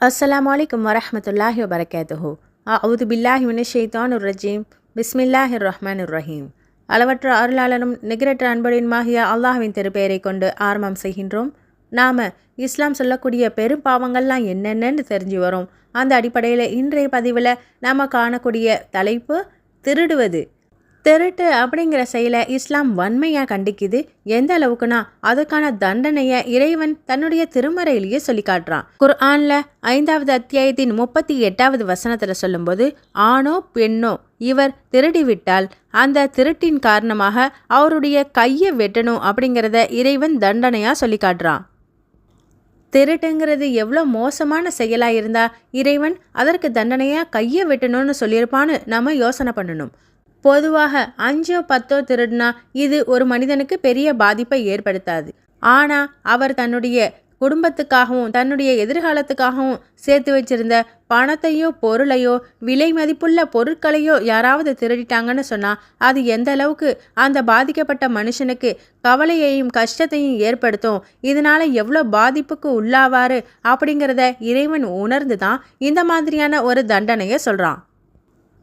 அஸ்லாம் வலைக்கம் வரமத்துல்லாஹி வபரகாத்துஹு அவுது பில்லாஹி மினஷ் ஷைத்தானுர் ரஜீம் பிஸ்மில்லாஹிர் ரஹ்மானுர் ரஹீம் அளவற்ற அருளாளனும் நிகரற்ற அன்படின்மாகிய அல்லாஹ்வின் திருப்பெயரை கொண்டு ஆரம்பம் செய்கின்றோம். நாம் இஸ்லாம் சொல்லக்கூடிய பெரும் பாவங்கள்லாம் என்னென்னன்னு தெரிஞ்சு வரும். அந்த அடிப்படையில் இன்றைய பதிவில் நாம் காணக்கூடிய தலைப்பு திருடுவது. திருட்டு அப்படிங்கிற செயலை இஸ்லாம் வன்மையாக கண்டிக்குது. எந்த அளவுக்குனா அதுக்கான தண்டனையை இறைவன் தன்னுடைய திருமறையிலேயே சொல்லி காட்டுறான் குர்ஆன்ல ஐந்தாவது அத்தியாயத்தின் முப்பத்தி எட்டாவது வசனத்தில் சொல்லும்போது ஆணோ பெண்ணோ இவர் திருடிவிட்டால் அந்த திருட்டின் காரணமாக அவருடைய கையை வெட்டணும் அப்படிங்கிறத இறைவன் தண்டனையாக சொல்லி காட்டுறான் திருட்டுங்கிறது எவ்வளோ மோசமான செயலாக இருந்தால் இறைவன் அதற்கு தண்டனையாக கையை வெட்டணும்னு சொல்லியிருப்பான்னு நம்ம யோசனை பண்ணணும். பொதுவாக அஞ்சோ பத்தோ திருடினா இது ஒரு மனிதனுக்கு பெரிய பாதிப்பை ஏற்படுத்தாது. ஆனால் அவர் தன்னுடைய குடும்பத்துக்காகவும் தன்னுடைய எதிர்காலத்துக்காகவும் சேர்த்து வச்சிருந்த பணத்தையோ பொருளையோ விலை மதிப்புள்ள பொருட்களையோ யாராவது திருடிட்டாங்கன்னு சொன்னால் அது எந்த அளவுக்கு அந்த பாதிக்கப்பட்ட மனுஷனுக்கு கவலையையும் கஷ்டத்தையும் ஏற்படுத்தும் இதனால் எவ்வளோ பாதிப்புக்கு உள்ளாவார் அப்படிங்கிறத இறைவன் உணர்ந்து தான் இந்த மாதிரியான ஒரு தண்டனையை சொல்கிறான்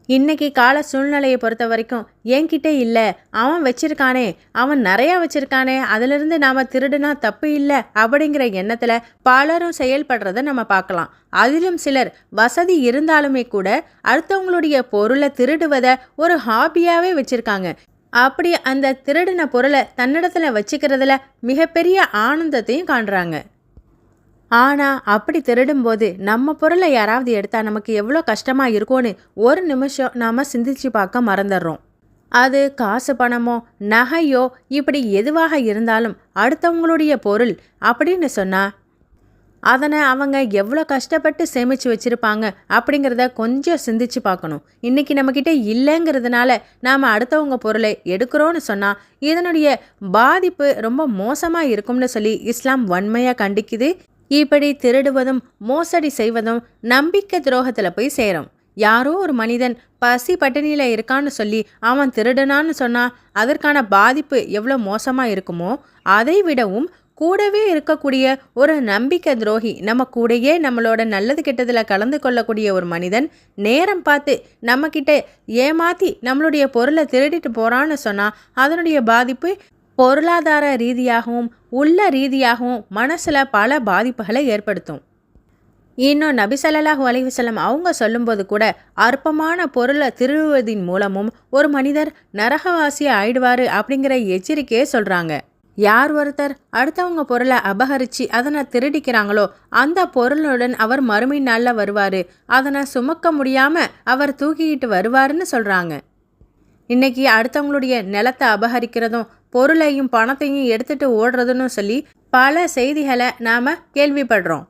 இன்னைக்கு கால சூழ்நிலையை பொறுத்த வரைக்கும் என்கிட்ட இல்லை. அவன் வச்சிருக்கானே. அவன் நிறையா வச்சிருக்கானே. அதிலிருந்து நாம் திருடுனா தப்பு இல்லை அப்படிங்கிற எண்ணத்தில் பலரும் செயல்படுறத நம்ம பார்க்கலாம். அதிலும் சிலர் வசதி இருந்தாலுமே கூட அடுத்தவங்களுடைய பொருளை திருடுவதை ஒரு ஹாபியாகவே வச்சுருக்காங்க. அப்படி அந்த திருடின பொருளை தன்னிடத்தில் வச்சுக்கிறதுல மிகப்பெரிய ஆனந்தத்தையும் காண்றாங்க. ஆனால் அப்படி திருடும்போது நம்ம பொருளை யாராவது எடுத்தால் நமக்கு எவ்வளோ கஷ்டமாக இருக்கும்னு ஒரு நிமிஷம் நாம் சிந்திச்சு பார்க்க மறந்துடுறோம். அது காசு பணமோ நகையோ இப்படி எதுவாக இருந்தாலும் அடுத்தவங்களுடைய பொருள் அப்படின்னு சொன்னால் அதனை அவங்க எவ்வளோ கஷ்டப்பட்டு சேமித்து வச்சுருப்பாங்க அப்படிங்கிறத கொஞ்சம் சிந்திச்சு பார்க்கணும். இன்றைக்கி நம்மக்கிட்ட இல்லைங்கிறதுனால நாம் அடுத்தவங்க பொருளை எடுக்கிறோன்னு சொன்னால் இதனுடைய பாதிப்பு ரொம்ப மோசமாக இருக்கும்னு சொல்லி இஸ்லாம் வன்மையாக கண்டிக்குது. இப்படி திருடுவதும் மோசடி செய்வதும் நம்பிக்கை துரோகத்தில் போய் சேரும். யாரோ ஒரு மனிதன் பசி பட்டினியில் இருக்கான்னு சொல்லி அவன் திருடனான்னு சொன்னால் அதற்கான பாதிப்பு எவ்வளோ மோசமாக இருக்குமோ அதை விடவும் கூடவே இருக்கக்கூடிய ஒரு நம்பிக்கை துரோகி நம்ம கூடயே நம்மளோட நல்லது கெட்டதில் கலந்து கொள்ளக்கூடிய ஒரு மனிதன் நேரம் பார்த்து நம்மக்கிட்ட ஏமாற்றி நம்மளுடைய பொருளை திருடிட்டு போகிறான்னு சொன்னால் அதனுடைய பாதிப்பு பொருளாதார ரீதியாகவும் உள்ள ரீதியாகவும் மனசில் பல பாதிப்புகளை ஏற்படுத்தும். இன்னும் நபி ஸல்லல்லாஹு அவங்க சொல்லும்போது கூட அற்பமான பொருளை திருடுவதின் மூலமும் ஒரு மனிதர் நரகவாசி ஆயிடுவார் அப்படிங்கிற எச்சரிக்கையே சொல்கிறாங்க யார் ஒருத்தர் அடுத்தவங்க பொருளை அபகரித்து அதனை திருடிக்கிறாங்களோ அந்த பொருளுடன் அவர் மறுமை நாளில் வருவார். அதனை சுமக்க முடியாமல் அவர் தூக்கிக்கிட்டு வருவாருன்னு சொல்கிறாங்க இன்னைக்கு அடுத்தவங்களுடைய நிலத்தை அபகரிக்கிறதும் பொருளையும் பணத்தையும் எடுத்துட்டு ஓடுறதுன்னு சொல்லி பல செய்திகளை நாம் கேள்விப்படுறோம்.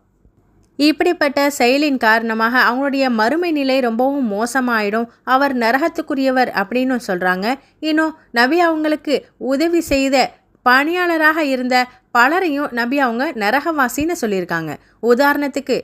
இப்படிப்பட்ட செயலின் காரணமாக அவங்களுடைய மறுமை நிலை ரொம்பவும் மோசமாயிடும் அவர் நரகத்துக்குரியவர் அப்படின்னு சொல்கிறாங்க இன்னும் நபி அவங்களுக்கு உதவி செய்த பணியாளராக இருந்த பலரையும் நபி அவங்க நரகவாசின்னு சொல்லியிருக்காங்க. உதாரணத்துக்கு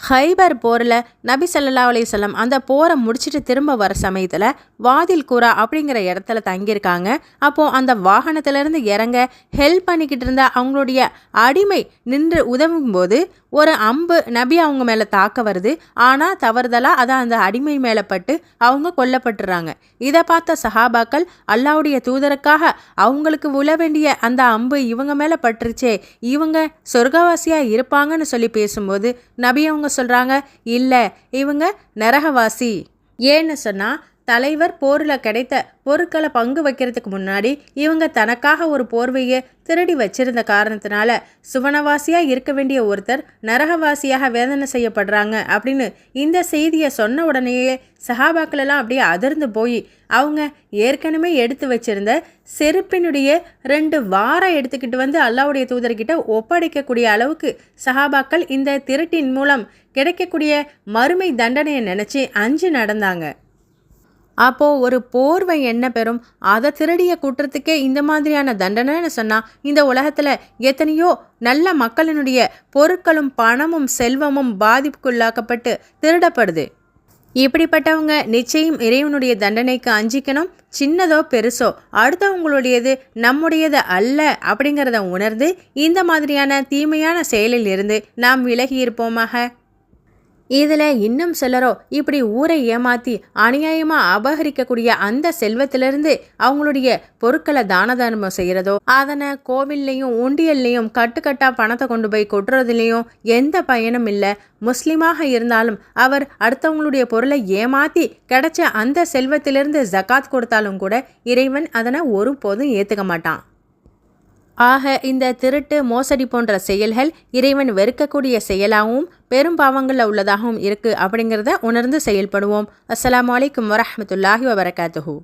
ஹைபர் போரில் நபி சல்லா அலையம் அந்த போரை முடிச்சுட்டு திரும்ப வர சமயத்தில் வாதில் கூரா அப்படிங்கிற இடத்துல தங்கியிருக்காங்க. அப்போது அந்த வாகனத்திலேருந்து இறங்க ஹெல்ப் பண்ணிக்கிட்டு இருந்த அவங்களுடைய அடிமை நின்று உதவும் போது ஒரு அம்பு நபி அவங்க மேலே தாக்க வருது. ஆனால் தவறுதலாக அதை அந்த அடிமை மேலே பட்டு அவங்க கொல்லப்பட்டுறாங்க. இதை பார்த்த சஹாபாக்கள் அல்லாவுடைய தூதருக்காக அவங்களுக்கு உழ வேண்டிய அந்த அம்பு இவங்க மேலே பட்டுருச்சே இவங்க சொர்க்கவாசியாக இருப்பாங்கன்னு சொல்லி பேசும்போது நபி அவங்க சொல்கிறாங்க இல்லை இவங்க நரகவாசி. ஏன்னு சொன்னால் தலைவர் போரில் கிடைத்த பொருட்களை பங்கு வைக்கிறதுக்கு முன்னாடி இவங்க தனக்காக ஒரு போர்வையை திருடி வச்சிருந்த காரணத்தினால சுவனவாசியாக இருக்க வேண்டிய ஒருத்தர் நரகவாசியாக வேதனை செய்யப்படுறாங்க அப்படின்னு இந்த செய்தியை சொன்ன உடனேயே சஹாபாக்களெல்லாம் அப்படியே அதிர்ந்து போய் அவங்க ஏற்கனவே எடுத்து வச்சிருந்த செருப்பினுடைய ரெண்டு வாரம் எடுத்துக்கிட்டு வந்து அல்லாவுடைய தூதர்கிட்ட ஒப்படைக்கக்கூடிய அளவுக்கு சஹாபாக்கள் இந்த திருட்டின் மூலம் கிடைக்கக்கூடிய மறுமை தண்டனையை நினச்சி அஞ்சு நடந்தாங்க. அப்போது ஒரு போர்வை என்ன பெறும்? அதை திருடிய குற்றத்துக்கே இந்த மாதிரியான தண்டனைன்னு சொன்னால் இந்த உலகத்தில் எத்தனையோ நல்ல மக்களினுடைய பொருட்களும் பணமும் செல்வமும் பாதிப்புக்குள்ளாக்கப்பட்டு திருடப்படுது. இப்படிப்பட்டவங்க நிச்சயம் இறைவனுடைய தண்டனைக்கு அஞ்சிக்கணும் சின்னதோ பெருசோ அடுத்தவங்களுடையது நம்முடையது அல்ல அப்படிங்கிறத உணர்ந்து இந்த மாதிரியான தீமையான செயலில் இருந்து நாம் விலகி இருப்போமாக? இதில் இன்னும் சிலரோ இப்படி ஊரை ஏமாத்தி அநியாயமா அபகரிக்கக்கூடிய அந்த செல்வத்திலிருந்து அவங்களுடைய பொருட்களை தான தர்மம் செய்கிறதோ அதனை கோவில்லையும் உண்டியல்லையும் கட்டுக்கட்டா பணத்தை கொண்டு போய் கொட்டுறதுலையும் எந்த பயனும் இல்லை. முஸ்லீமாக இருந்தாலும் அவர் அடுத்தவங்களுடைய பொருளை ஏமாத்தி கிடைச்ச அந்த செல்வத்திலிருந்து ஜகாத் கொடுத்தாலும் கூட இறைவன் அதனை ஒருபோதும் ஏற்றுக்க மாட்டான். ஆக இந்த திருட்டு மோசடி போன்ற செயல்கள் இறைவன் வெறுக்கக்கூடிய செயலாகவும் பெரும் பாவங்களில் உள்ளதாகவும் இருக்குது அப்படிங்கிறத உணர்ந்து செயல்படுவோம். அஸ்லாம் அலைக்கும் வரமத்துல்லாஹி வபரகாத்துஹூ.